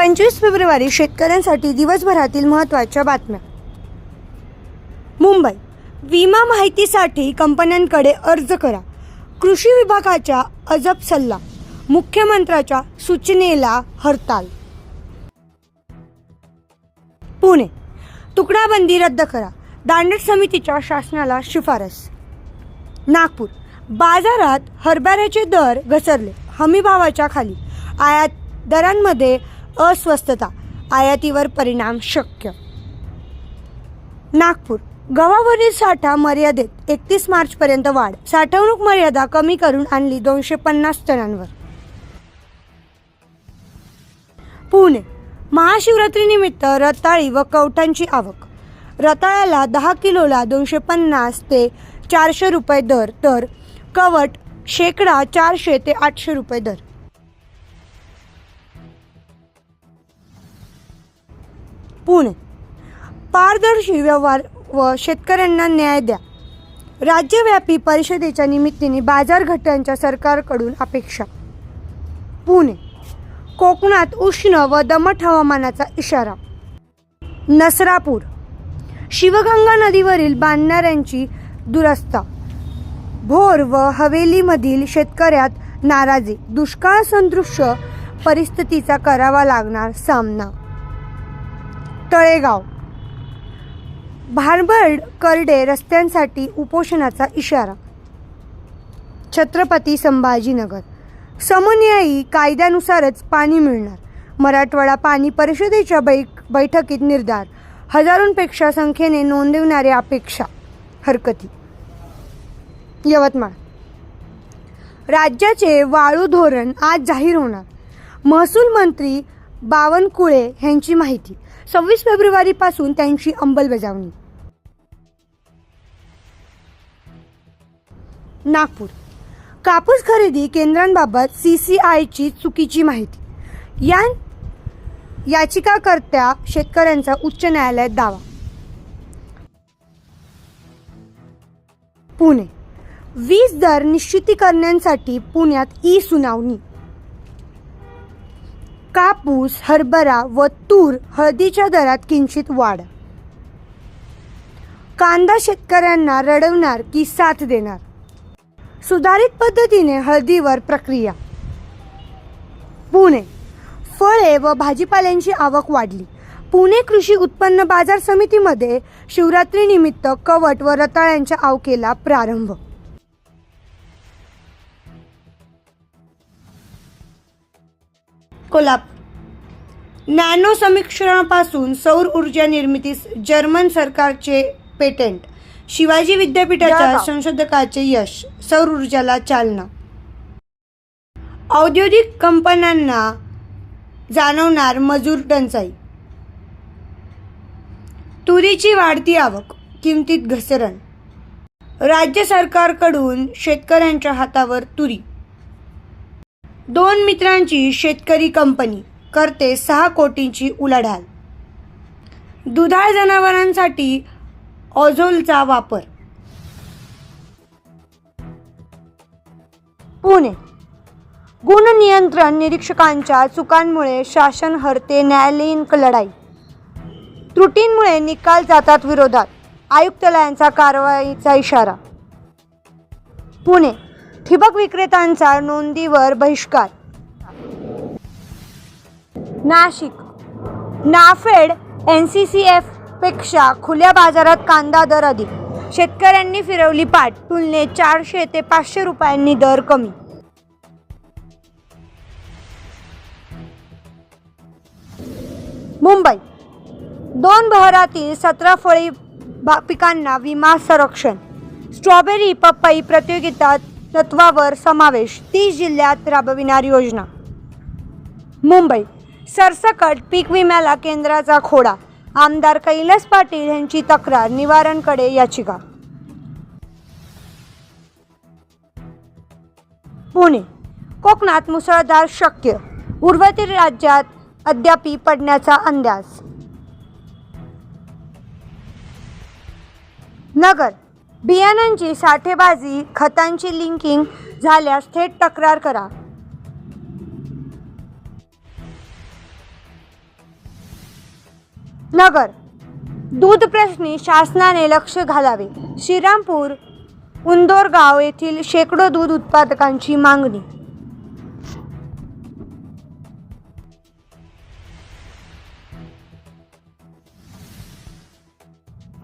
पंचवीस फेब्रुवारी शेतकऱ्यांसाठी दिवसभरातील महत्त्वाच्या बातम्या. मुंबई. विमा माहितीसाठी कंपन्यांकडे अर्ज करा. कृषी विभागाच्या अजब सल्ला. मुख्यमंत्र्याच्या सूचनेला हरताल. पुणे. तुकडाबंदी रद्द करा. दांडट समितीच्या शासनाला शिफारस. नागपूर. बाजारात हरभऱ्याचे दर घसरले. हमी भावाच्या खाली. आयात दरांमध्ये अस्वस्थता आयातीवर परिणाम शक्य. नागपूर गव्हावरील साठा मर्यादेत एकतीस मार्चपर्यंत वाढ. साठवणूक मर्यादा कमी करून आणली दोनशे पन्नास टनांवर. पुणे महाशिवरात्रीनिमित्त रताळी व कवठांची आवक. रताळ्याला दहा किलोला दोनशे पन्नास ते चारशे रुपये दर तर कवट शेकडा चारशे ते आठशे रुपये दर. पुणे. पारदर्शी व्यवहार व शेतकऱ्यांना न्याय द्या. राज्यव्यापी परिषदेच्या निमित्ताने बाजारघटांच्या सरकारकडून अपेक्षा. पुणे. कोकणात उष्ण व दमट हवामानाचा इशारा. नसरापूर. शिवगंगा नदीवरील बांधणाऱ्यांची दुरस्ता भोर व हवेलीमधील शेतकऱ्यात नाराजी. दुष्काळ सदृश्य परिस्थितीचा करावा लागणार सामना. तळेगाव. भारबड करडे रस्त्यांसाठी उपोषणाचा इशारा. छत्रपती संभाजीनगर. समन्यायी कायद्यानुसारच पाणी मिळणार. मराठवाडा पाणी परिषदेच्या बैक बैठकीत निर्धार. हजारोंपेक्षा संख्येने नोंदवणाऱ्या अपेक्षा. हरकती. यवतमाळ. राज्याचे वाळू धोरण आज जाहीर होणार. महसूल मंत्री बावनकुळे यांची माहिती. सव्वीस फेब्रुवारीपासून त्यांची अंमलबजावणी. नागपूर. कापूस खरेदी केंद्रांबाबत सी सी आयची चुकीची माहिती. या याचिकाकर्त्या शेतकऱ्यांचा उच्च न्यायालयात दावा. पुणे. वीज दर निश्चितीकरणांसाठी पुण्यात ई सुनावणी. कापूस हरभरा व तूर हळदीच्या दरात किंचित वाढ. कांदा शेतकऱ्यांना रडवणार की साथ देणार? सुधारित पद्धतीने हळदीवर प्रक्रिया. पुणे. फळे व भाजीपाल्यांची आवक वाढली. पुणे कृषी उत्पन्न बाजार समितीमध्ये शिवरात्रीनिमित्त कवट व रताळ्यांच्या आवकेला प्रारंभ कोल्हापूर. नॅनो समीक्षणापासून सौर ऊर्जा निर्मितीस जर्मन सरकारचे पेटेंट. शिवाजी विद्यापीठाच्या. संशोधकाचे यश सौर ऊर्जाला चालना. औद्योगिक कंपन्यांना जाणवणार मजूर टंचाई. तुरीची वाढती आवक किमतीत घसरण. राज्य सरकारकडून शेतकऱ्यांच्या हातावर तुरी. दोन मित्रांची शेतकरी कंपनी करते सहा कोटींची उलाढाल. दुधाळ जनावरांसाठी ऑझोलचा वापर. पुणे. गुण नियंत्रण निरीक्षकांच्या चुकांमुळे शासन हरते न्यायालयीन लढाई. त्रुटींमुळे निकाल जातात विरोधात. आयुक्तालयांचा कारवाईचा इशारा. पुणे. ठिबक विक्रेत्यांचा नोंदीवर बहिष्कार. Nashik. NAFED N C C एफपेक्षा खुल्या बाजारात कांदा दर अधिक. शेतकऱ्यांनी फिरवली पाठ. तुलनेत चारशे ते पाचशे रुपयांनी दर कमी. मुंबई. दोन बहरातील सतरा फळी पिकांना विमा संरक्षण. स्ट्रॉबेरी पपई प्रतियोगितात तत्वावर समावेश तीस जिल्ह्यात राबविणार योजना. मुंबई सरसकट पीक विम्याला केंद्राचा खोडा आमदार कैलास पाटील यांची तक्रार निवारणकडे याचिका. पुणे कोकणात मुसळधार शक्य उर्वरित राज्यात अद्यापी पडण्याचा अंदाज. नगर बियाणांची साठेबाजी खतांची लिंकिंग झाल्यास थेट तक्रार करा. नगर. दूध प्रश्नी शासनाने लक्ष घालावे. श्रीरामपूर उंदोरगाव येथील शेकडो दूध उत्पादकांची मागणी.